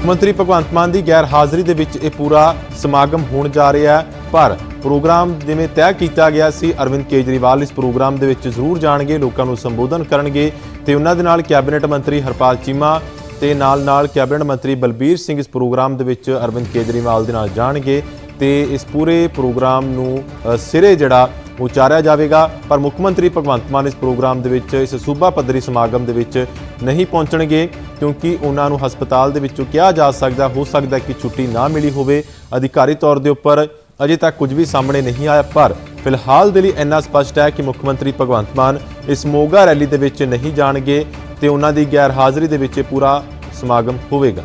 ਮੁੱਖ ਮੰਤਰੀ ਭਗਵੰਤ ਮਾਨ ਦੀ ਗੈਰ ਹਾਜ਼ਰੀ ਦੇ ਵਿੱਚ ਇਹ ਪੂਰਾ ਸਮਾਗਮ ਹੋਣ ਜਾ ਰਿਹਾ ਹੈ, ਪਰ ਪ੍ਰੋਗਰਾਮ ਜਿਵੇਂ ਤੈਅ ਕੀਤਾ ਗਿਆ ਸੀ, ਅਰਵਿੰਦ ਕੇਜਰੀਵਾਲ ਇਸ ਪ੍ਰੋਗਰਾਮ ਦੇ ਵਿੱਚ ਜ਼ਰੂਰ ਜਾਣਗੇ, ਲੋਕਾਂ ਨੂੰ ਸੰਬੋਧਨ ਕਰਨਗੇ ਤੇ ਉਹਨਾਂ ਦੇ ਨਾਲ ਕੈਬਨਿਟ ਮੰਤਰੀ ਹਰਪਾਲ ਚੀਮਾ ਤੇ ਨਾਲ ਨਾਲ ਕੈਬਨਿਟ ਮੰਤਰੀ ਬਲਬੀਰ ਸਿੰਘ ਇਸ ਪ੍ਰੋਗਰਾਮ ਦੇ ਵਿੱਚ ਅਰਵਿੰਦ ਕੇਜਰੀਵਾਲ ਦੇ ਨਾਲ ਜਾਣਗੇ ਤੇ ਇਸ ਪੂਰੇ ਪ੍ਰੋਗਰਾਮ ਨੂੰ ਸਿਰੇ ਜਿਹੜਾ ਉਚਾਰਿਆ ਜਾਵੇਗਾ, ਪਰ ਮੁੱਖ ਮੰਤਰੀ ਭਗਵੰਤ ਮਾਨ ਇਸ ਪ੍ਰੋਗਰਾਮ ਦੇ ਵਿੱਚ, ਇਸ ਸੂਬਾ ਪੱਧਰੀ ਸਮਾਗਮ ਦੇ ਵਿੱਚ ਨਹੀਂ ਪਹੁੰਚਣਗੇ, ਕਿਉਂਕਿ ਉਹਨਾਂ ਨੂੰ ਹਸਪਤਾਲ ਦੇ ਵਿੱਚੋਂ ਕਿਹਾ ਜਾ ਸਕਦਾ, ਹੋ ਸਕਦਾ ਕਿ ਛੁੱਟੀ ਨਾ ਮਿਲੀ ਹੋਵੇ। ਅਧਿਕਾਰੀ ਤੌਰ ਦੇ ਉੱਪਰ ਅਜੇ ਤੱਕ ਕੁਝ ਵੀ ਸਾਹਮਣੇ ਨਹੀਂ ਆਇਆ, ਪਰ ਫਿਲਹਾਲ ਦੇ ਲਈ ਇੰਨਾ ਸਪਸ਼ਟ ਹੈ ਕਿ ਮੁੱਖ ਮੰਤਰੀ ਭਗਵੰਤ ਮਾਨ ਇਸ ਮੋਗਾ ਰੈਲੀ ਦੇ ਵਿੱਚ ਨਹੀਂ ਜਾਣਗੇ ਤੇ ਉਹਨਾਂ ਦੀ ਗੈਰ ਹਾਜ਼ਰੀ ਦੇ ਵਿੱਚ ਇਹ ਪੂਰਾ ਸਮਾਗਮ ਹੋਵੇਗਾ।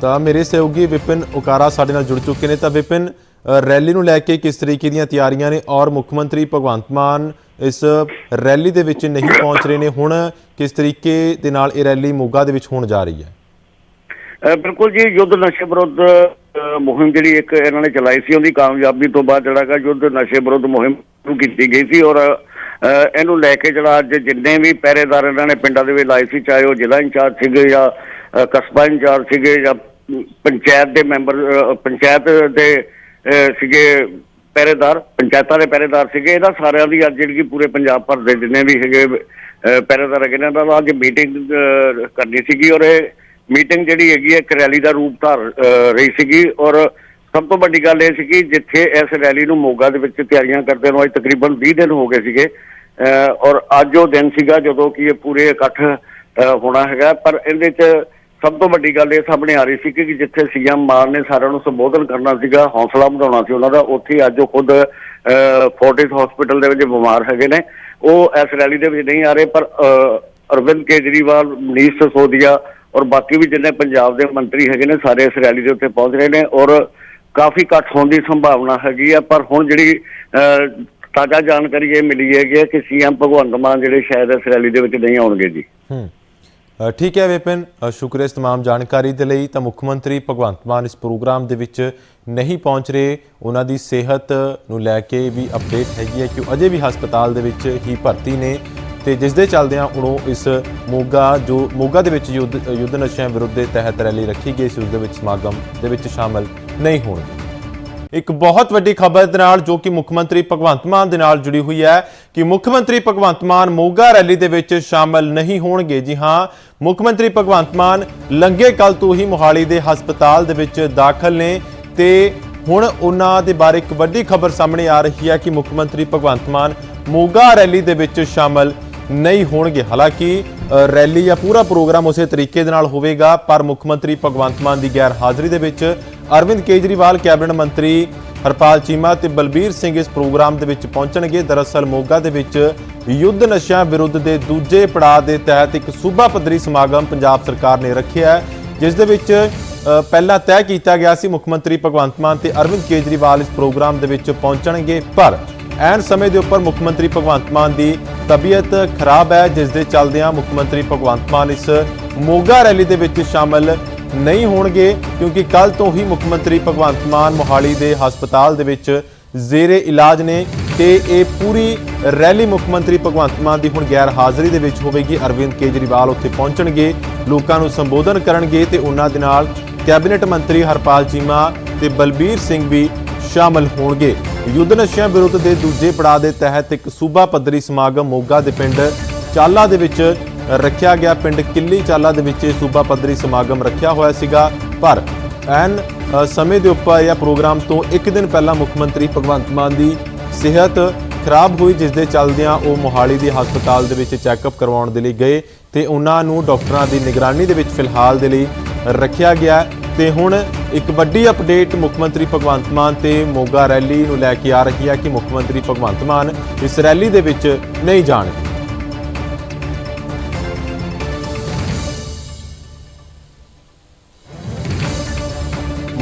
ਤਾਂ ਮੇਰੇ ਸਹਿਯੋਗੀ ਵਿਪਿਨ ਉਕਾਰਾ ਸਾਡੇ ਨਾਲ ਜੁੜ ਚੁੱਕੇ ਨੇ। ਤਾਂ ਵਿਪਿਨ ਰੈਲੀ ਨੂੰ ਲੈ ਕੇ ਕਿਸ ਤਰੀਕੇ ਦੀਆਂ ਤਿਆਰੀਆਂ ਨੇ? ਔਰ ਮੁੱਖ ਮੰਤਰੀ ਭਗਵੰਤ ਮਾਨ ਇਸ ਰੈਲੀ ਦੇ ਵਿੱਚ ਨਹੀਂ ਪਹੁੰਚ ਰਹੇ ਨੇ। ਹੁਣ ਕਿਸ ਤਰੀਕੇ ਦੇ ਨਾਲ ਇਹ ਰੈਲੀ ਮੋਗਾ ਦੇ ਵਿੱਚ ਹੋਣ ਜਾ ਰਹੀ ਹੈ? ਬਿਲਕੁਲ ਜੀ, ਯੁੱਧ ਨਸ਼ੇ ਵਿਰੁੱਧ ਮੁਹਿੰਮ ਜਿਹੜੀ ਇੱਕ ਇਹਨਾਂ ਨੇ ਚਲਾਈ ਸੀ, ਉਹਦੀ ਕਾਮਯਾਬੀ ਤੋਂ ਬਾਅਦ ਜਿਹੜਾ ਗਾ ਯੁੱਧ ਨਸ਼ੇ ਵਿਰੁੱਧ ਮੁਹਿੰਮ ਸ਼ੁਰੂ ਕੀਤੀ ਗਈ ਸੀ। ਔਰ ਇਹਨੂੰ ਲੈ ਕੇ ਜਿਹੜਾ ਅੱਜ ਜਿੰਨੇ ਵੀ ਪਹਿਰੇਦਾਰ ਇਹਨਾਂ ਨੇ ਪਿੰਡਾਂ ਦੇ ਵਿੱਚ ਲਾਏ ਸੀ, ਚਾਹੇ ਉਹ ਜ਼ਿਲ੍ਹਾ ਇੰਚਾਰਜ ਸੀਗੇ ਜਾਂ ਕਸਬਾ ਇੰਚਾਰਜ ਸੀਗੇ ਜਾਂ ਪੰਚਾਇਤ ਦੇ ਮੈਂਬਰ ਪੰਚਾਇਤ ਦੇ ਸੀਗੇ ਪਹਿਰੇਦਾਰ ਪੰਚਾਇਤਾਂ ਦੇ ਪਹਿਰੇਦਾਰ ਸੀਗੇ। ਇਹਨਾਂ ਸਾਰਿਆਂ ਦੀ ਅੱਜ ਜਿਹੜੀ ਕਿ ਪੂਰੇ ਪੰਜਾਬ ਭਰ ਦੇ ਜਿੰਨੇ ਵੀ ਹੈਗੇ ਅਹ, ਪਹਿਰੇਦਾਰ ਹੈਗੇ ਨੇ ਇਹਨਾਂ ਨਾਲ ਅੱਜ ਮੀਟਿੰਗ ਕਰਨੀ ਸੀਗੀ ਔਰ ਇਹ ਮੀਟਿੰਗ ਜਿਹੜੀ ਹੈਗੀ ਹੈ ਇੱਕ ਰੈਲੀ ਦਾ ਰੂਪ ਧਾਰ ਰਹੀ ਸੀਗੀ ਔਰ ਸਭ ਤੋਂ ਵੱਡੀ ਗੱਲ ਇਹ ਸੀ ਕਿ ਜਿੱਥੇ ਇਸ ਰੈਲੀ ਨੂੰ ਮੋਗਾ ਦੇ ਵਿੱਚ ਤਿਆਰੀਆਂ ਕਰਦੇ ਨੂੰ ਅੱਜ ਤਕਰੀਬਨ 20 ਦਿਨ ਹੋ ਗਏ ਸੀਗੇ। ਅਹ, ਔਰ ਅੱਜ ਉਹ ਦਿਨ ਸੀਗਾ ਜਦੋਂ ਕਿ ਇਹ ਪੂਰੇ ਇਕੱਠ ਅਹ, ਹੋਣਾ ਹੈਗਾ। ਪਰ ਇਹਦੇ 'ਚ ਸਭ ਤੋਂ ਵੱਡੀ ਗੱਲ ਇਹ ਸਾਹਮਣੇ ਆ ਰਹੀ ਸੀ ਕਿ ਜਿੱਥੇ ਸੀਐਮ ਮਾਨ ਨੇ ਸਾਰਿਆਂ ਨੂੰ ਸੰਬੋਧਨ ਕਰਨਾ ਸੀਗਾ ਹੌਸਲਾ ਵਧਾਉਣਾ ਸੀ ਉਹਨਾਂ ਦਾ ਉੱਥੇ ਹੀ ਅੱਜ ਉਹ ਖੁਦ ਅਹ, ਫੋਰਟਿਸ ਹਸਪੀਟਲ ਦੇ ਵਿੱਚ ਬਿਮਾਰ ਹੈਗੇ ਨੇ। ਉਹ ਇਸ ਰੈਲੀ ਦੇ ਵਿੱਚ ਨਹੀਂ ਆ ਰਹੇ ਪਰ ਅਰਵਿੰਦ ਕੇਜਰੀਵਾਲ ਮਨੀਸ਼ ਸਿਸੋਦੀਆ ਔਰ ਬਾਕੀ ਵੀ ਜਿੰਨੇ ਪੰਜਾਬ ਦੇ ਮੰਤਰੀ ਹੈਗੇ ਨੇ ਸਾਰੇ ਇਸ ਰੈਲੀ ਦੇ ਉੱਤੇ ਪਹੁੰਚ ਰਹੇ ਨੇ ਔਰ ਕਾਫੀ ਘੱਟ ਹੋਣ ਦੀ ਸੰਭਾਵਨਾ ਹੈਗੀ ਆ ਪਰ ਹੁਣ ਜਿਹੜੀ ਅਹ, ਤਾਜ਼ਾ ਜਾਣਕਾਰੀ ਇਹ ਮਿਲੀ ਹੈਗੀ ਹੈ ਕਿ ਸੀਐਮ ਭਗਵੰਤ ਮਾਨ ਜਿਹੜੇ ਸ਼ਾਇਦ ਇਸ ਰੈਲੀ ਦੇ ਵਿੱਚ ਨਹੀਂ ਆਉਣਗੇ ਜੀ। ਹੂੰ। ਠੀਕ ਹੈ ਵਿਪਿਨ ਅ, ਸ਼ੁਕਰ ਹੈ ਇਸ तमाम ਜਾਣਕਾਰੀ ਦੇ ਲਈ ਤਾਂ ਮੁੱਖ ਮੰਤਰੀ ਭਗਵੰਤ ਮਾਨ ਇਸ ਪ੍ਰੋਗਰਾਮ ਦੇ ਵਿੱਚ ਨਹੀਂ ਪਹੁੰਚ ਰਹੇ ਉਹਨਾਂ ਦੀ ਸਿਹਤ ਨੂੰ ਲੈ ਕੇ ਵੀ ਅਪਡੇਟ ਹੈਗੀ ਹੈ ਕਿ ਉਹ ਅਜੇ ਵੀ ਹਸਪਤਾਲ ਦੇ ਵਿੱਚ ਹੀ ਭਰਤੀ ਨੇ ਤੇ ਜਿਸ ਦੇ ਚੱਲਦਿਆਂ ਹੁਣ ਉਹ ਇਸ ਮੋਗਾ ਜੋ ਮੋਗਾ ਦੇ ਵਿੱਚ ਯੁੱਧ ਯੁੱਧ ਨਸ਼ਿਆਂ ਵਿਰੁੱਧ ਦੇ ਤਹਿਤ ਰੈਲੀ ਰੱਖੀ ਗਈ ਸੀ ਉਸ ਦੇ ਵਿੱਚ ਸਮਾਗਮ ਦੇ ਵਿੱਚ ਸ਼ਾਮਲ ਨਹੀਂ ਹੋਣਗੇ ਇੱਕ ਬਹੁਤ ਵੱਡੀ ਖਬਰ ਦੇ ਨਾਲ ਜੋ ਕਿ ਮੁੱਖ ਮੰਤਰੀ ਭਗਵੰਤ ਮਾਨ ਦੇ ਨਾਲ ਜੁੜੀ ਹੋਈ ਹੈ ਕਿ ਮੁੱਖ ਮੰਤਰੀ ਭਗਵੰਤ ਮਾਨ ਮੋਗਾ ਰੈਲੀ ਦੇ ਵਿੱਚ ਸ਼ਾਮਲ ਨਹੀਂ ਹੋਣਗੇ। ਜੀ ਹਾਂ, ਮੁੱਖ ਮੰਤਰੀ ਭਗਵੰਤ ਮਾਨ ਲੰਗੇ ਕੱਲ ਤੋਂ ਹੀ ਮੋਹਾਲੀ ਦੇ ਹਸਪਤਾਲ ਦੇ ਵਿੱਚ ਦਾਖਲ ਨੇ ਤੇ ਹੁਣ ਉਹਨਾਂ ਦੇ ਬਾਰੇ ਇੱਕ ਵੱਡੀ ਖਬਰ ਸਾਹਮਣੇ ਆ ਰਹੀ ਹੈ ਕਿ ਮੁੱਖ ਮੰਤਰੀ ਭਗਵੰਤ ਮਾਨ ਮੋਗਾ ਰੈਲੀ ਦੇ ਵਿੱਚ ਸ਼ਾਮਲ ਨਹੀਂ ਹੋਣਗੇ। ਹਾਲਾਂਕਿ ਰੈਲੀ ਜਾਂ ਪੂਰਾ ਪ੍ਰੋਗਰਾਮ ਉਸੇ ਤਰੀਕੇ ਦੇ ਨਾਲ ਹੋਵੇਗਾ, ਪਰ ਮੁੱਖ ਮੰਤਰੀ ਭਗਵੰਤ ਮਾਨ ਦੀ ਗੈਰ ਹਾਜ਼ਰੀ ਦੇ ਵਿੱਚ ਅਰਵਿੰਦ ਕੇਜਰੀਵਾਲ, ਕੈਬਨਿਟ ਮੰਤਰੀ ਹਰਪਾਲ ਚੀਮਾ ਤੇ ਬਲਬੀਰ ਸਿੰਘ ਇਸ ਪ੍ਰੋਗਰਾਮ ਦੇ ਵਿੱਚ ਪਹੁੰਚਣਗੇ। ਦਰਅਸਲ ਮੋਗਾ ਦੇ ਵਿੱਚ ਯੁੱਧ ਨਸ਼ਿਆਂ ਵਿਰੁੱਧ ਦੇ ਦੂਜੇ ਪੜਾਅ ਦੇ ਤਹਿਤ ਇੱਕ ਸੂਬਾ ਪੱਧਰੀ ਸਮਾਗਮ ਪੰਜਾਬ ਸਰਕਾਰ ਨੇ ਰੱਖਿਆ ਹੈ, ਜਿਸ ਦੇ ਵਿੱਚ ਪਹਿਲਾਂ ਤੈਅ ਕੀਤਾ ਗਿਆ ਸੀ ਮੁੱਖ ਮੰਤਰੀ ਭਗਵੰਤ ਮਾਨ ਤੇ ਅਰਵਿੰਦ ਕੇਜਰੀਵਾਲ ਇਸ ਪ੍ਰੋਗਰਾਮ ਦੇ ਵਿੱਚ ਪਹੁੰਚਣਗੇ। ਪਰ ਐਨ ਸਮੇਂ ਦੇ ਉੱਪਰ ਮੁੱਖ ਮੰਤਰੀ ਭਗਵੰਤ ਮਾਨ ਦੀ ਤਬੀਅਤ ਖਰਾਬ ਹੈ, ਜਿਸ ਦੇ ਚੱਲਦਿਆਂ ਮੁੱਖ ਮੰਤਰੀ ਭਗਵੰਤ ਮਾਨ ਇਸ ਮੋਗਾ ਰੈਲੀ ਦੇ ਵਿੱਚ ਸ਼ਾਮਲ ਨਹੀਂ ਹੋਣਗੇ, ਕਿਉਂਕਿ ਕੱਲ ਤੋਂ ਹੀ ਮੁੱਖ ਮੰਤਰੀ ਭਗਵੰਤ ਮਾਨ ਮੋਹਾਲੀ ਦੇ ਹਸਪਤਾਲ ਦੇ ਵਿੱਚ ਜ਼ੇਰੇ ਇਲਾਜ ਨੇ ਤੇ ਇਹ ਪੂਰੀ ਰੈਲੀ ਮੁੱਖ ਮੰਤਰੀ ਭਗਵੰਤ ਮਾਨ ਦੀ ਹੁਣ ਗੈਰ ਹਾਜ਼ਰੀ ਦੇ ਵਿੱਚ ਹੋਵੇਗੀ। ਅਰਵਿੰਦ ਕੇਜਰੀਵਾਲ ਉੱਥੇ ਪਹੁੰਚਣਗੇ, ਲੋਕਾਂ ਨੂੰ ਸੰਬੋਧਨ ਕਰਨਗੇ ਤੇ ਉਹਨਾਂ ਦੇ ਨਾਲ ਕੈਬਨਿਟ ਮੰਤਰੀ ਹਰਪਾਲ ਚੀਮਾ ਤੇ ਬਲਬੀਰ ਸਿੰਘ ਵੀ ਸ਼ਾਮਲ ਹੋਣਗੇ। ਯੁੱਧ ਨਸ਼ਿਆਂ ਵਿਰੁੱਧ ਦੇ ਦੂਜੇ ਪੜਾਅ ਦੇ ਤਹਿਤ ਇੱਕ ਸੂਬਾ ਪੱਧਰੀ ਸਮਾਗਮ ਮੋਗਾ ਦੇ ਪਿੰਡ ਚਾਲਾ ਦੇ ਵਿੱਚ ਰੱਖਿਆ ਗਿਆ ਪਿੰਡ ਕਿੱਲੀ ਚਾਲਾ ਦੇ ਵਿੱਚ ਸੂਬਾ ਪੱਧਰੀ ਸਮਾਗਮ ਰੱਖਿਆ ਹੋਇਆ ਸੀਗਾ, ਪਰ ਐਨ ਸਮੇਂ ਦੇ ਉੱਪਰ ਜਾਂ ਪ੍ਰੋਗਰਾਮ ਤੋਂ ਇੱਕ ਦਿਨ ਪਹਿਲਾਂ ਮੁੱਖ ਮੰਤਰੀ ਭਗਵੰਤ ਮਾਨ ਦੀ ਸਿਹਤ ਖਰਾਬ ਹੋਈ, ਜਿਸ ਦੇ ਚੱਲਦਿਆਂ ਉਹ ਮੋਹਾਲੀ ਦੇ ਹਸਪਤਾਲ ਦੇ ਵਿੱਚ ਚੈੱਕਅਪ ਕਰਵਾਉਣ ਦੇ ਲਈ ਗਏ ਤੇ ਉਹਨਾਂ ਨੂੰ ਡਾਕਟਰਾਂ ਦੀ ਨਿਗਰਾਨੀ ਦੇ ਵਿੱਚ ਫਿਲਹਾਲ ਦੇ ਲਈ ਰੱਖਿਆ ਗਿਆ। ਹੈ ਤੇ ਹੁਣ ਇੱਕ ਵੱਡੀ ਅਪਡੇਟ ਮੁੱਖ ਮੰਤਰੀ ਭਗਵੰਤ ਮਾਨ ਤੇ ਮੋਗਾ ਰੈਲੀ ਨੂੰ ਲੈ ਕੇ ਆ ਰਹੀ ਹੈ ਕਿ ਮੁੱਖ ਮੰਤਰੀ ਭਗਵੰਤ ਮਾਨ ਇਸ ਰੈਲੀ ਦੇ ਵਿੱਚ ਨਹੀਂ ਜਾਣਗੇ।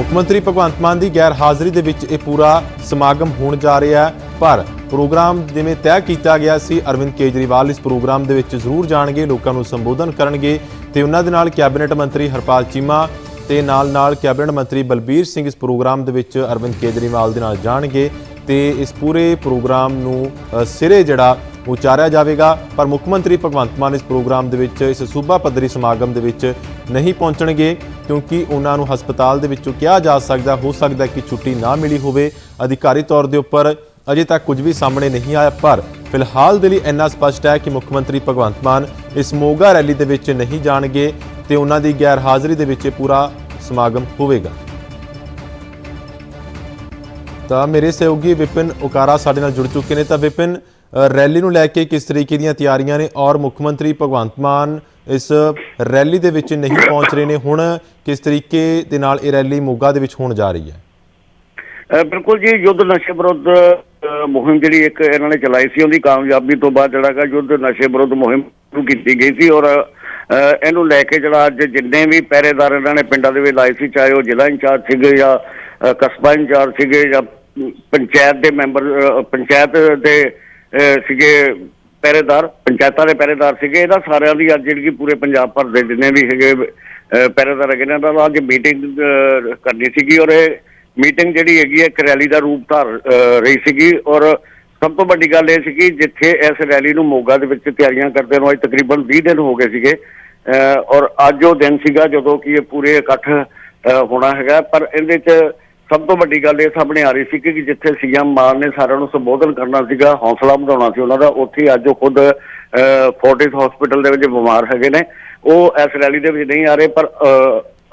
ਮੁੱਖ ਮੰਤਰੀ ਭਗਵੰਤ ਮਾਨ ਦੀ ਗੈਰ ਹਾਜ਼ਰੀ ਦੇ ਵਿੱਚ ਇਹ ਪੂਰਾ ਸਮਾਗਮ ਹੋਣ ਜਾ ਰਿਹਾ ਹੈ, ਪਰ ਪ੍ਰੋਗਰਾਮ ਜਿਵੇਂ ਤੈਅ ਕੀਤਾ ਗਿਆ ਸੀ, ਅਰਵਿੰਦ ਕੇਜਰੀਵਾਲ ਇਸ ਪ੍ਰੋਗਰਾਮ ਦੇ ਵਿੱਚ ਜ਼ਰੂਰ ਜਾਣਗੇ, ਲੋਕਾਂ ਨੂੰ ਸੰਬੋਧਨ ਕਰਨਗੇ ਤੇ ਉਹਨਾਂ ਦੇ ਨਾਲ ਕੈਬਨਿਟ ਮੰਤਰੀ ਹਰਪਾਲ ਚੀਮਾ ਤੇ ਨਾਲ ਨਾਲ ਕੈਬਨਿਟ ਮੰਤਰੀ ਬਲਬੀਰ ਸਿੰਘ ਇਸ ਪ੍ਰੋਗਰਾਮ ਦੇ ਵਿੱਚ ਅਰਵਿੰਦ ਕੇਜਰੀਵਾਲ ਦੇ ਨਾਲ ਜਾਣਗੇ ਤੇ ਇਸ ਪੂਰੇ ਪ੍ਰੋਗਰਾਮ ਨੂੰ ਸਿਰੇ ਜਿਹੜਾ ਉਚਾਰਿਆ ਜਾਵੇਗਾ, ਪਰ ਮੁੱਖ ਮੰਤਰੀ ਭਗਵੰਤ ਮਾਨ ਇਸ ਪ੍ਰੋਗਰਾਮ ਦੇ ਵਿੱਚ, ਇਸ ਸੂਬਾ ਪੱਧਰੀ ਸਮਾਗਮ ਦੇ ਵਿੱਚ ਨਹੀਂ ਪਹੁੰਚਣਗੇ, ਕਿਉਂਕਿ ਉਹਨਾਂ ਨੂੰ ਹਸਪਤਾਲ ਦੇ ਵਿੱਚੋਂ ਕਿਹਾ ਜਾ ਸਕਦਾ, ਹੋ ਸਕਦਾ ਕਿ ਛੁੱਟੀ ਨਾ ਮਿਲੀ ਹੋਵੇ। ਅਧਿਕਾਰੀ ਤੌਰ ਦੇ ਉੱਪਰ ਅਜੇ ਤੱਕ ਕੁਝ ਵੀ ਸਾਹਮਣੇ ਨਹੀਂ ਆਇਆ, ਪਰ ਫਿਲਹਾਲ ਦੇ ਲਈ ਇੰਨਾ ਸਪਸ਼ਟ ਹੈ ਕਿ ਮੁੱਖ ਮੰਤਰੀ ਭਗਵੰਤ ਮਾਨ ਇਸ ਮੋਗਾ ਰੈਲੀ ਦੇ ਵਿੱਚ ਨਹੀਂ ਜਾਣਗੇ ਤੇ ਉਹਨਾਂ ਦੀ ਗੈਰ ਹਾਜ਼ਰੀ ਦੇ ਵਿੱਚ ਇਹ ਪੂਰਾ ਸਮਾਗਮ ਹੋਵੇਗਾ। ਤਾਂ ਮੇਰੇ ਸਹਿਯੋਗੀ ਵਿਪਿਨ ਉਕਾਰਾ ਸਾਡੇ ਨਾਲ ਜੁੜ ਚੁੱਕੇ ਨੇ। ਤਾਂ ਵਿਪਿਨ ਰੈਲੀ ਨੂੰ ਲੈ ਕੇ ਕਿਸ ਤਰੀਕੇ ਦੀਆਂ ਤਿਆਰੀਆਂ ਨੇ? ਔਰ ਮੁੱਖ ਮੰਤਰੀ ਭਗਵੰਤ ਮਾਨ ਇਸ ਰੈਲੀ ਦੇ ਵਿੱਚ ਨਹੀਂ ਪਹੁੰਚ ਰਹੇ ਨੇ। ਹੁਣ ਕਿਸ ਤਰੀਕੇ ਦੇ ਨਾਲ ਇਹ ਰੈਲੀ ਮੋਗਾ ਦੇ ਵਿੱਚ ਹੋਣ ਜਾ ਰਹੀ ਹੈ? ਬਿਲਕੁਲ ਜੀ, ਯੁੱਧ ਨਸ਼ੇ ਵਿਰੁੱਧ ਮੁਹਿੰਮ ਜਿਹੜੀ ਇੱਕ ਇਹਨਾਂ ਨੇ ਚਲਾਈ ਸੀ, ਉਹਦੀ ਕਾਮਯਾਬੀ ਤੋਂ ਬਾਅਦ ਜਿਹੜਾ ਕਿ ਯੁੱਧ ਨਸ਼ੇ ਵਿਰੁੱਧ ਮੁਹਿੰਮ ਸ਼ੁਰੂ ਕੀਤੀ ਗਈ ਸੀ। ਔਰ ਇਹਨੂੰ ਲੈ ਕੇ ਜਿਹੜਾ ਅੱਜ ਜਿੰਨੇ ਵੀ ਪਹਿਰੇਦਾਰ ਇਹਨਾਂ ਨੇ ਪਿੰਡਾਂ ਦੇ ਵਿੱਚ ਲਾਏ ਸੀ, ਚਾਹੇ ਉਹ ਜ਼ਿਲ੍ਹਾ ਇੰਚਾਰਜ ਸੀਗੇ ਜਾਂ ਕਸਬਾ ਇੰਚਾਰਜ ਸੀਗੇ ਜਾਂ ਪੰਚਾਇਤ ਦੇ ਮੈਂਬਰ ਪੰਚਾਇਤ ਦੇ ਸੀਗੇ ਪਹਿਰੇਦਾਰ ਪੰਚਾਇਤਾਂ ਦੇ ਪਹਿਰੇਦਾਰ ਸੀਗੇ। ਇਹਨਾਂ ਸਾਰਿਆਂ ਦੀ ਅੱਜ ਜਿਹੜੀ ਕਿ ਪੂਰੇ ਪੰਜਾਬ ਭਰ ਦੇ ਜਿੰਨੇ ਵੀ ਹੈਗੇ ਅਹ, ਪਹਿਰੇਦਾਰ ਹੈਗੇ ਨੇ ਇਹਨਾਂ ਨਾਲ ਅੱਜ ਮੀਟਿੰਗ ਕਰਨੀ ਸੀਗੀ ਔਰ ਇਹ ਮੀਟਿੰਗ ਜਿਹੜੀ ਹੈਗੀ ਹੈ ਇੱਕ ਰੈਲੀ ਦਾ ਰੂਪ ਧਾਰ ਰਹੀ ਸੀਗੀ ਔਰ ਸਭ ਤੋਂ ਵੱਡੀ ਗੱਲ ਇਹ ਸੀ ਕਿ ਜਿੱਥੇ ਇਸ ਰੈਲੀ ਨੂੰ ਮੋਗਾ ਦੇ ਵਿੱਚ ਤਿਆਰੀਆਂ ਕਰਦੇ ਨੂੰ ਅੱਜ ਤਕਰੀਬਨ 20 ਦਿਨ ਹੋ ਗਏ ਸੀਗੇ। ਅਹ, ਔਰ ਅੱਜ ਉਹ ਦਿਨ ਸੀਗਾ ਜਦੋਂ ਕਿ ਇਹ ਪੂਰੇ ਇਕੱਠ ਅਹ, ਹੋਣਾ ਹੈਗਾ। ਪਰ ਇਹਦੇ 'ਚ ਸਭ ਤੋਂ ਵੱਡੀ ਗੱਲ ਇਹ ਸਾਹਮਣੇ ਆ ਰਹੀ ਸੀ ਕਿ ਜਿੱਥੇ ਸੀਐਮ ਮਾਨ ਨੇ ਸਾਰਿਆਂ ਨੂੰ ਸੰਬੋਧਨ ਕਰਨਾ ਸੀਗਾ ਹੌਸਲਾ ਵਧਾਉਣਾ ਸੀ ਉਹਨਾਂ ਦਾ ਉੱਥੇ ਹੀ ਅੱਜ ਉਹ ਖੁਦ ਅਹ, ਫੋਰਟਿਸ ਹਸਪੀਟਲ ਦੇ ਵਿੱਚ ਬਿਮਾਰ ਹੈਗੇ ਨੇ। ਉਹ ਇਸ ਰੈਲੀ ਦੇ ਵਿੱਚ ਨਹੀਂ ਆ ਰਹੇ ਪਰ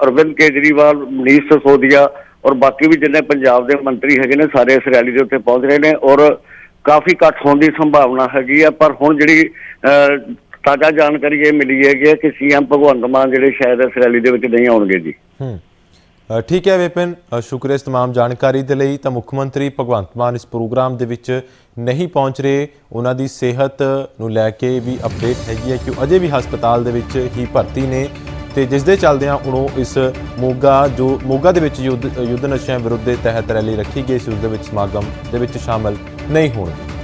ਅਰਵਿੰਦ ਕੇਜਰੀਵਾਲ ਮਨੀਸ਼ ਸਿਸੋਦੀਆ ਔਰ ਬਾਕੀ ਵੀ ਜਿੰਨੇ ਪੰਜਾਬ ਦੇ ਮੰਤਰੀ ਹੈਗੇ ਨੇ ਸਾਰੇ ਇਸ ਰੈਲੀ ਦੇ ਉੱਤੇ ਪਹੁੰਚ ਰਹੇ ਨੇ ਔਰ ਕਾਫੀ ਇਕੱਠ ਹੋਣ ਦੀ ਸੰਭਾਵਨਾ ਹੈਗੀ ਆ ਪਰ ਹੁਣ ਜਿਹੜੀ ਅਹ, ਤਾਜ਼ਾ ਜਾਣਕਾਰੀ ਇਹ ਮਿਲੀ ਹੈਗੀ ਹੈ ਕਿ ਸੀਐਮ ਭਗਵੰਤ ਮਾਨ ਜਿਹੜੇ ਸ਼ਾਇਦ ਇਸ ਰੈਲੀ ਦੇ ਵਿੱਚ ਨਹੀਂ ਆਉਣਗੇ ਜੀ। ਹੂੰ। ਠੀਕ ਹੈ ਵਿਪਿਨ ਅ, ਸ਼ੁਕਰੀਆ ਇਸ तमाम ਜਾਣਕਾਰੀ ਦੇ ਲਈ ਤਾਂ ਮੁੱਖ ਮੰਤਰੀ ਭਗਵੰਤ ਮਾਨ ਇਸ ਪ੍ਰੋਗਰਾਮ ਦੇ ਵਿੱਚ ਨਹੀਂ ਪਹੁੰਚ ਰਹੇ ਉਹਨਾਂ ਦੀ ਸਿਹਤ ਨੂੰ ਲੈ ਕੇ ਵੀ ਅਪਡੇਟ ਹੈਗੀ ਹੈ ਕਿ ਉਹ ਅਜੇ ਵੀ ਹਸਪਤਾਲ ਦੇ ਵਿੱਚ ਹੀ ਭਰਤੀ ਨੇ ਤੇ ਜਿਸ ਦੇ ਚੱਲਦਿਆਂ ਹੁਣ ਉਹ ਇਸ ਮੋਗਾ ਜੋ ਮੋਗਾ ਦੇ ਵਿੱਚ ਯੁੱਧ ਯੁੱਧ ਨਸ਼ਿਆਂ ਵਿਰੁੱਧ ਦੇ ਤਹਿਤ ਰੈਲੀ ਰੱਖੀ ਗਈ ਸੀ ਉਸ ਦੇ ਵਿੱਚ ਸਮਾਗਮ ਦੇ ਵਿੱਚ ਸ਼ਾਮਲ ਨਹੀਂ ਹੋਣਗੇ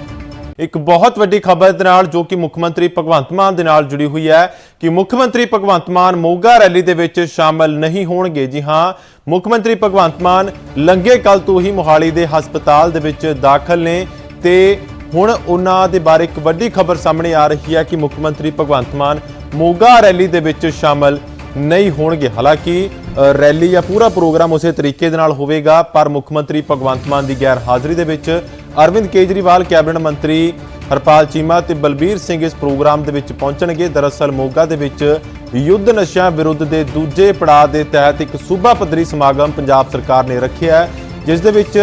ਇੱਕ ਬਹੁਤ ਵੱਡੀ ਖਬਰ ਦੇ ਨਾਲ ਜੋ ਕਿ ਮੁੱਖ ਮੰਤਰੀ ਭਗਵੰਤ ਮਾਨ ਦੇ ਨਾਲ ਜੁੜੀ ਹੋਈ ਹੈ ਕਿ ਮੁੱਖ ਮੰਤਰੀ ਭਗਵੰਤ ਮਾਨ ਮੋਗਾ ਰੈਲੀ ਦੇ ਵਿੱਚ ਸ਼ਾਮਲ ਨਹੀਂ ਹੋਣਗੇ। ਜੀ ਹਾਂ, ਮੁੱਖ ਮੰਤਰੀ ਭਗਵੰਤ ਮਾਨ ਲੰਗੇ ਕੱਲ ਤੋਂ ਹੀ ਮੋਹਾਲੀ ਦੇ ਹਸਪਤਾਲ ਦੇ ਵਿੱਚ ਦਾਖਲ ਨੇ ਤੇ ਹੁਣ ਉਹਨਾਂ ਦੇ ਬਾਰੇ ਇੱਕ ਵੱਡੀ ਖਬਰ ਸਾਹਮਣੇ ਆ ਰਹੀ ਹੈ ਕਿ ਮੁੱਖ ਮੰਤਰੀ ਭਗਵੰਤ ਮਾਨ ਮੋਗਾ ਰੈਲੀ ਦੇ ਵਿੱਚ ਸ਼ਾਮਲ ਨਹੀਂ ਹੋਣਗੇ। ਹਾਲਾਂਕਿ ਰੈਲੀ ਜਾਂ ਪੂਰਾ ਪ੍ਰੋਗਰਾਮ ਉਸੇ ਤਰੀਕੇ ਦੇ ਨਾਲ ਹੋਵੇਗਾ, ਪਰ ਮੁੱਖ ਮੰਤਰੀ ਭਗਵੰਤ ਮਾਨ ਦੀ ਗੈਰ ਹਾਜ਼ਰੀ ਦੇ ਵਿੱਚ ਅਰਵਿੰਦ ਕੇਜਰੀਵਾਲ, ਕੈਬਨਿਟ ਮੰਤਰੀ ਹਰਪਾਲ ਚੀਮਾ ਤੇ ਬਲਬੀਰ ਸਿੰਘ ਇਸ ਪ੍ਰੋਗਰਾਮ ਦੇ ਵਿੱਚ ਪਹੁੰਚਣਗੇ। ਦਰਅਸਲ ਮੋਗਾ ਦੇ ਵਿੱਚ ਯੁੱਧ ਨਸ਼ਿਆਂ ਵਿਰੁੱਧ ਦੇ ਦੂਜੇ ਪੜਾਅ ਦੇ ਤਹਿਤ ਇੱਕ ਸੂਬਾ ਪੱਧਰੀ ਸਮਾਗਮ ਪੰਜਾਬ ਸਰਕਾਰ ਨੇ ਰੱਖਿਆ ਹੈ, ਜਿਸ ਦੇ ਵਿੱਚ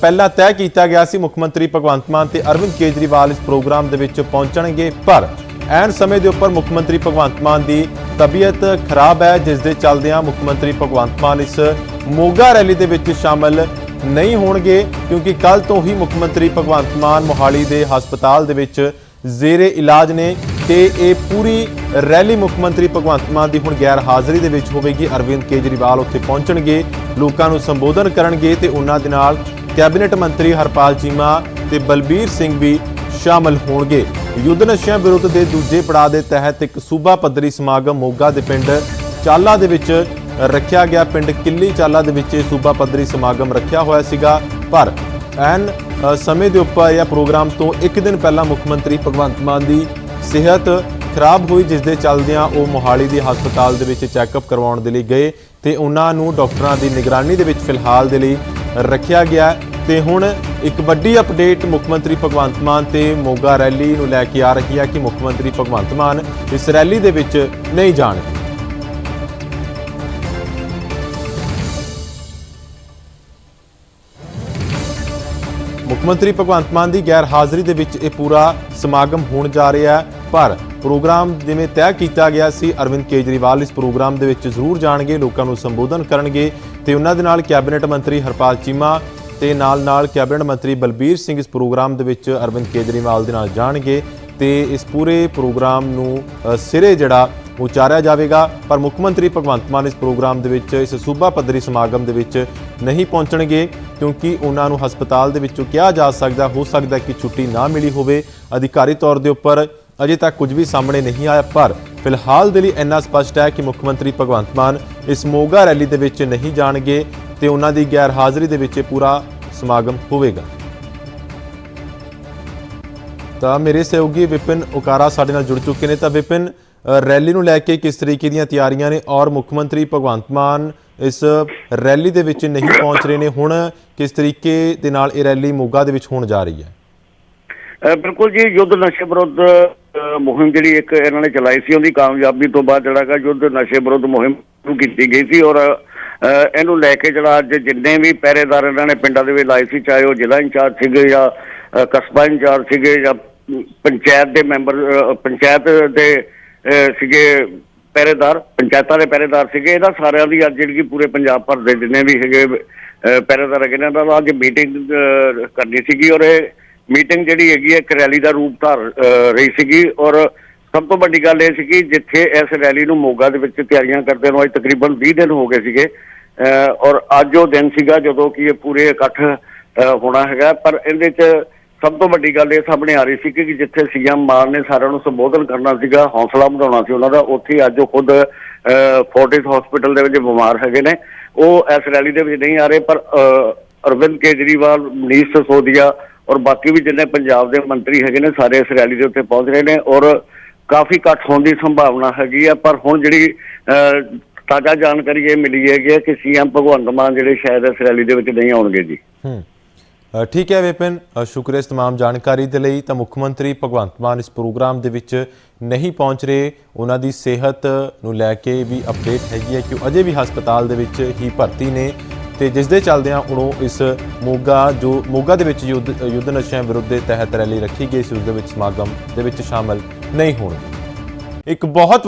ਪਹਿਲਾਂ ਤੈਅ ਕੀਤਾ ਗਿਆ ਸੀ ਮੁੱਖ ਮੰਤਰੀ ਭਗਵੰਤ ਮਾਨ ਤੇ ਅਰਵਿੰਦ ਕੇਜਰੀਵਾਲ ਇਸ ਪ੍ਰੋਗਰਾਮ ਦੇ ਵਿੱਚ ਪਹੁੰਚਣਗੇ, ਪਰ ਐਨ ਸਮੇਂ ਦੇ ਉੱਪਰ ਮੁੱਖ ਮੰਤਰੀ ਭਗਵੰਤ ਮਾਨ ਦੀ ਤਬੀਅਤ ਖਰਾਬ ਹੈ, ਜਿਸ ਦੇ ਚੱਲਦਿਆਂ ਮੁੱਖ ਮੰਤਰੀ ਭਗਵੰਤ ਮਾਨ ਇਸ ਮੋਗਾ ਰੈਲੀ ਦੇ ਵਿੱਚ ਸ਼ਾਮਲ ਨਹੀਂ ਹੋਣਗੇ, ਕਿਉਂਕਿ ਕੱਲ ਤੋਂ ਹੀ ਮੁੱਖ ਮੰਤਰੀ ਭਗਵੰਤ ਮਾਨ ਮੋਹਾਲੀ ਦੇ ਹਸਪਤਾਲ ਦੇ ਵਿੱਚ ਜ਼ੇਰੇ ਇਲਾਜ ਨੇ ਤੇ ਇਹ ਪੂਰੀ ਰੈਲੀ ਮੁੱਖ ਮੰਤਰੀ ਭਗਵੰਤ ਮਾਨ ਦੀ ਹੁਣ ਗੈਰ ਹਾਜ਼ਰੀ ਦੇ ਵਿੱਚ ਹੋਵੇਗੀ। ਅਰਵਿੰਦ ਕੇਜਰੀਵਾਲ ਉੱਥੇ ਪਹੁੰਚਣਗੇ, ਲੋਕਾਂ ਨੂੰ ਸੰਬੋਧਨ ਕਰਨਗੇ ਤੇ ਉਹਨਾਂ ਦੇ ਨਾਲ ਕੈਬਨਿਟ ਮੰਤਰੀ ਹਰਪਾਲ ਚੀਮਾ ਤੇ ਬਲਬੀਰ ਸਿੰਘ ਵੀ ਸ਼ਾਮਲ ਹੋਣਗੇ। ਯੁੱਧ ਨਸ਼ਿਆਂ ਵਿਰੁੱਧ ਦੇ ਦੂਜੇ ਪੜਾਅ ਦੇ ਤਹਿਤ ਇੱਕ ਸੂਬਾ ਪੱਧਰੀ ਸਮਾਗਮ ਮੋਗਾ ਦੇ ਪਿੰਡ ਚਾਲਾ ਦੇ ਵਿੱਚ ਰੱਖਿਆ ਗਿਆ। ਪਿੰਡ ਕਿੱਲੀ ਚਾਲਾ ਦੇ ਵਿੱਚ ਇਹ ਸੂਬਾ ਪੱਧਰੀ ਸਮਾਗਮ ਰੱਖਿਆ ਹੋਇਆ ਸੀਗਾ। ਪਰ ਐਨ ਸਮੇਂ ਦੇ ਉੱਪਰ ਜਾਂ ਪ੍ਰੋਗਰਾਮ ਤੋਂ ਇੱਕ ਦਿਨ ਪਹਿਲਾਂ ਮੁੱਖ ਮੰਤਰੀ ਭਗਵੰਤ ਮਾਨ ਦੀ ਸਿਹਤ ਖਰਾਬ ਹੋਈ, ਜਿਸ ਦੇ ਚੱਲਦਿਆਂ ਉਹ ਮੋਹਾਲੀ ਦੇ ਹਸਪਤਾਲ ਦੇ ਵਿੱਚ ਚੈੱਕਅਪ ਕਰਵਾਉਣ ਦੇ ਲਈ ਗਏ ਤੇ ਉਹਨਾਂ ਨੂੰ ਡਾਕਟਰਾਂ ਦੀ ਨਿਗਰਾਨੀ ਦੇ ਵਿੱਚ ਫਿਲਹਾਲ ਦੇ ਲਈ ਰੱਖਿਆ ਗਿਆ ਤੇ ਹੁਣ ਇੱਕ ਵੱਡੀ ਅਪਡੇਟ ਮੁੱਖ ਮੰਤਰੀ ਭਗਵੰਤ ਮਾਨ ਤੇ ਮੋਗਾ ਰੈਲੀ ਨੂੰ ਲੈ ਕੇ ਆ ਰਹੀ ਹੈ ਕਿ ਮੁੱਖ ਮੰਤਰੀ ਭਗਵੰਤ ਮਾਨ ਇਸ ਰੈਲੀ ਦੇ ਵਿੱਚ ਨਹੀਂ ਜਾਣਗੇ। ਮੁੱਖ ਮੰਤਰੀ ਭਗਵੰਤ ਮਾਨ ਦੀ ਗੈਰ ਹਾਜ਼ਰੀ ਦੇ ਵਿੱਚ ਇਹ ਪੂਰਾ ਸਮਾਗਮ ਹੋਣ ਜਾ ਰਿਹਾ ਹੈ, ਪਰ ਪ੍ਰੋਗਰਾਮ ਜਿਵੇਂ ਤੈਅ ਕੀਤਾ ਗਿਆ ਸੀ, ਅਰਵਿੰਦ ਕੇਜਰੀਵਾਲ ਇਸ ਪ੍ਰੋਗਰਾਮ ਦੇ ਵਿੱਚ ਜ਼ਰੂਰ ਜਾਣਗੇ, ਲੋਕਾਂ ਨੂੰ ਸੰਬੋਧਨ ਕਰਨਗੇ ਤੇ ਉਹਨਾਂ ਦੇ ਨਾਲ ਕੈਬਨਿਟ ਮੰਤਰੀ ਹਰਪਾਲ ਚੀਮਾ ਤੇ ਨਾਲ ਨਾਲ ਕੈਬਨਿਟ ਮੰਤਰੀ ਬਲਬੀਰ ਸਿੰਘ ਇਸ ਪ੍ਰੋਗਰਾਮ ਦੇ ਵਿੱਚ ਅਰਵਿੰਦ ਕੇਜਰੀਵਾਲ ਦੇ ਨਾਲ ਜਾਣਗੇ ਤੇ ਇਸ ਪੂਰੇ ਪ੍ਰੋਗਰਾਮ ਨੂੰ ਸਿਰੇ ਜਿਹੜਾ ਉਚਾਰਿਆ ਜਾਵੇਗਾ। ਪਰ ਮੁੱਖ ਮੰਤਰੀ ਭਗਵੰਤ ਮਾਨ ਇਸ ਪ੍ਰੋਗਰਾਮ ਦੇ ਵਿੱਚ ਇਸ ਸੂਬਾ ਪੱਧਰੀ ਸਮਾਗਮ ਦੇ ਵਿੱਚ ਨਹੀਂ ਪਹੁੰਚਣਗੇ ਕਿਉਂਕਿ ਉਹਨਾਂ ਨੂੰ ਹਸਪਤਾਲ ਦੇ ਵਿੱਚੋਂ ਕਿਹਾ ਜਾ ਸਕਦਾ, ਹੋ ਸਕਦਾ ਕਿ ਛੁੱਟੀ ਨਾ ਮਿਲੀ ਹੋਵੇ। ਅਧਿਕਾਰੀ ਤੌਰ ਦੇ ਉੱਪਰ ਅਜੇ ਤੱਕ ਕੁਝ ਵੀ ਸਾਹਮਣੇ ਨਹੀਂ ਆਇਆ, ਪਰ ਫਿਲਹਾਲ ਦੇ ਲਈ ਇੰਨਾ ਸਪਸ਼ਟ ਹੈ ਕਿ ਮੁੱਖ ਮੰਤਰੀ ਭਗਵੰਤ ਮਾਨ ਇਸ ਮੋਗਾ ਰੈਲੀ ਦੇ ਵਿੱਚ ਨਹੀਂ ਜਾਣਗੇ ਤੇ ਉਹਨਾਂ ਦੀ ਗੈਰ ਹਾਜ਼ਰੀ ਦੇ ਵਿੱਚ ਇਹ ਪੂਰਾ ਸਮਾਗਮ ਹੋਵੇਗਾ। ਤਾਂ ਮੇਰੇ ਸਹਿਯੋਗੀ ਵਿਪਿਨ ਉਕਾਰਾ ਸਾਡੇ ਨਾਲ ਜੁੜ ਚੁੱਕੇ ਨੇ। ਤਾਂ ਵਿਪਿਨ ਰੈਲੀ ਨੂੰ ਲੈ ਕੇ ਕਿਸ ਤਰੀਕੇ ਦੀਆਂ ਤਿਆਰੀਆਂ ਨੇ ਔਰ ਮੁੱਖ ਮੰਤਰੀ ਭਗਵੰਤ ਮਾਨ ਇਸ ਰੈਲੀ ਦੇ ਵਿੱਚ ਨਹੀਂ ਪਹੁੰਚ ਰਹੇ ਨੇ, ਹੁਣ ਕਿਸ ਤਰੀਕੇ ਦੇ ਨਾਲ ਇਹ ਰੈਲੀ ਮੋਗਾ ਦੇ ਵਿੱਚ ਹੋਣ ਜਾ ਰਹੀ ਹੈ? ਬਿਲਕੁਲ ਜੀ, ਯੁੱਧ ਨਸ਼ੇ ਵਿਰੁੱਧ ਮੁਹਿੰਮ ਜਿਹੜੀ ਇੱਕ ਇਹਨਾਂ ਨੇ ਚਲਾਈ ਸੀ, ਉਹਦੀ ਕਾਮਯਾਬੀ ਤੋਂ ਬਾਅਦ ਜਿਹੜਾ ਕਿ ਯੁੱਧ ਨਸ਼ੇ ਵਿਰੁੱਧ ਮੁਹਿੰਮ ਸ਼ੁਰੂ ਕੀਤੀ ਗਈ ਸੀ ਔਰ ਇਹਨੂੰ ਲੈ ਕੇ ਜਿਹੜਾ ਅੱਜ ਜਿੰਨੇ ਵੀ ਪਹਿਰੇਦਾਰ ਇਹਨਾਂ ਨੇ ਪਿੰਡਾਂ ਦੇ ਵਿੱਚ ਲਾਏ ਸੀ, ਚਾਹੇ ਉਹ ਜ਼ਿਲ੍ਹਾ ਇੰਚਾਰਜ ਸੀਗੇ ਜਾਂ ਕਸਬਾ ਇੰਚਾਰਜ ਸੀਗੇ ਜਾਂ ਪੰਚਾਇਤ ਦੇ ਮੈਂਬਰ ਪੰਚਾਇਤ ਦੇ ਸੀਗੇ ਪਹਿਰੇਦਾਰ, ਪੰਚਾਇਤਾਂ ਦੇ ਪਹਿਰੇਦਾਰ ਸੀਗੇ, ਇਹਨਾਂ ਸਾਰਿਆਂ ਦੀ ਅੱਜ ਜਿਹੜੀ ਪੂਰੇ ਪੰਜਾਬ ਭਰ ਦੇ ਜਿੰਨੇ ਵੀ ਹੈਗੇ ਪਹਿਰੇਦਾਰ ਹੈਗੇ ਨੇ, ਇਹਨਾਂ ਦਾ ਅੱਜ ਮੀਟਿੰਗ ਕਰਨੀ ਸੀਗੀ ਔਰ ਇਹ ਮੀਟਿੰਗ ਜਿਹੜੀ ਹੈਗੀ ਹੈ ਇੱਕ ਰੈਲੀ ਦਾ ਰੂਪ ਧਾਰ ਰਹੀ ਸੀਗੀ ਔਰ ਸਭ ਤੋਂ ਵੱਡੀ ਗੱਲ ਇਹ ਸੀ ਕਿ ਜਿੱਥੇ ਇਸ ਰੈਲੀ ਨੂੰ ਮੋਗਾ ਦੇ ਵਿੱਚ ਤਿਆਰੀਆਂ ਕਰਦੇ ਨੂੰ ਅੱਜ ਤਕਰੀਬਨ 20 ਦਿਨ ਹੋ ਗਏ ਸੀਗੇ ਅਹ, ਔਰ ਅੱਜ ਉਹ ਦਿਨ ਸੀਗਾ ਜਦੋਂ ਕਿ ਇਹ ਪੂਰੇ ਇਕੱਠ ਅਹ, ਹੋਣਾ ਹੈਗਾ ਪਰ ਇਹਦੇ 'ਚ ਸਭ ਤੋਂ ਵੱਡੀ ਗੱਲ ਇਹ ਸਾਹਮਣੇ ਆ ਰਹੀ ਸੀ ਕਿ ਜਿੱਥੇ ਸੀਐਮ ਮਾਨ ਨੇ ਸਾਰਿਆਂ ਨੂੰ ਸੰਬੋਧਨ ਕਰਨਾ ਸੀਗਾ ਹੌਸਲਾ ਵਧਾਉਣਾ ਸੀ ਉਹਨਾਂ ਦਾ ਉੱਥੇ ਹੀ ਅੱਜ ਉਹ ਖੁਦ ਅਹ, ਫੋਰਟਿਸ ਹਸਪੀਟਲ ਦੇ ਵਿੱਚ ਬਿਮਾਰ ਹੈਗੇ ਨੇ ਉਹ ਇਸ ਰੈਲੀ ਦੇ ਵਿੱਚ ਨਹੀਂ ਆ ਰਹੇ ਪਰ ਅਹ, ਅਰਵਿੰਦ ਕੇਜਰੀਵਾਲ ਮਨੀਸ਼ ਸਿਸੋਦੀਆ ਔਰ ਬਾਕੀ ਵੀ ਜਿੰਨੇ ਪੰਜਾਬ ਦੇ ਮੰਤਰੀ ਹੈਗੇ ਨੇ ਸਾਰੇ ਇਸ ਰੈਲੀ ਦੇ ਉੱਤੇ ਪਹੁੰਚ ਰਹੇ ਨੇ ਔਰ ਕਾਫੀ ਇਕੱਠ ਹੋਣ ਦੀ ਸੰਭਾਵਨਾ ਹੈਗੀ ਆ ਪਰ ਹੁਣ ਜਿਹੜੀ ਅਹ, ਤਾਜ਼ਾ ਜਾਣਕਾਰੀ ਇਹ ਮਿਲੀ ਹੈਗੀ ਹੈ ਕਿ ਸੀਐਮ ਭਗਵੰਤ ਮਾਨ ਜਿਹੜੇ ਸ਼ਾਇਦ ਇਸ ਰੈਲੀ ਦੇ ਵਿੱਚ ਨਹੀਂ ਆਉਣਗੇ ਜੀ ਹੂੰ ਅ, ਠੀਕ ਹੈ ਵਿਪਿਨ ਅ, ਸ਼ੁਕਰੀਆ ਇਸ तमाम ਜਾਣਕਾਰੀ ਦੇ ਲਈ ਤਾਂ ਮੁੱਖ ਮੰਤਰੀ ਭਗਵੰਤ ਮਾਨ ਇਸ ਪ੍ਰੋਗਰਾਮ ਦੇ ਵਿੱਚ ਨਹੀਂ ਪਹੁੰਚ ਰਹੇ ਉਹਨਾਂ ਦੀ ਸਿਹਤ ਨੂੰ ਲੈ ਕੇ ਵੀ ਅਪਡੇਟ ਹੈਗੀ ਹੈ ਕਿ ਉਹ ਅਜੇ ਵੀ ਹਸਪਤਾਲ ਦੇ ਵਿੱਚ ਹੀ ਭਰਤੀ ਨੇ ਤੇ ਜਿਸ ਦੇ ਚੱਲਦਿਆਂ ਉਹਨੂੰ ਇਸ ਮੋਗਾ ਜੋ ਮੋਗਾ ਦੇ ਵਿੱਚ ਯੁੱਧ ਯੁੱਧ ਨਸ਼ਿਆਂ ਵਿਰੁੱਧ ਦੇ ਤਹਿਤ ਰੈਲੀ ਰੱਖੀ ਗਈ ਸੀ, ਉਸ ਦੇ ਵਿੱਚ ਸਮਾਗਮ ਦੇ ਵਿੱਚ ਸ਼ਾਮਲ ਨਹੀਂ ਹੋਣਗੇ। ਇੱਕ ਬਹੁਤ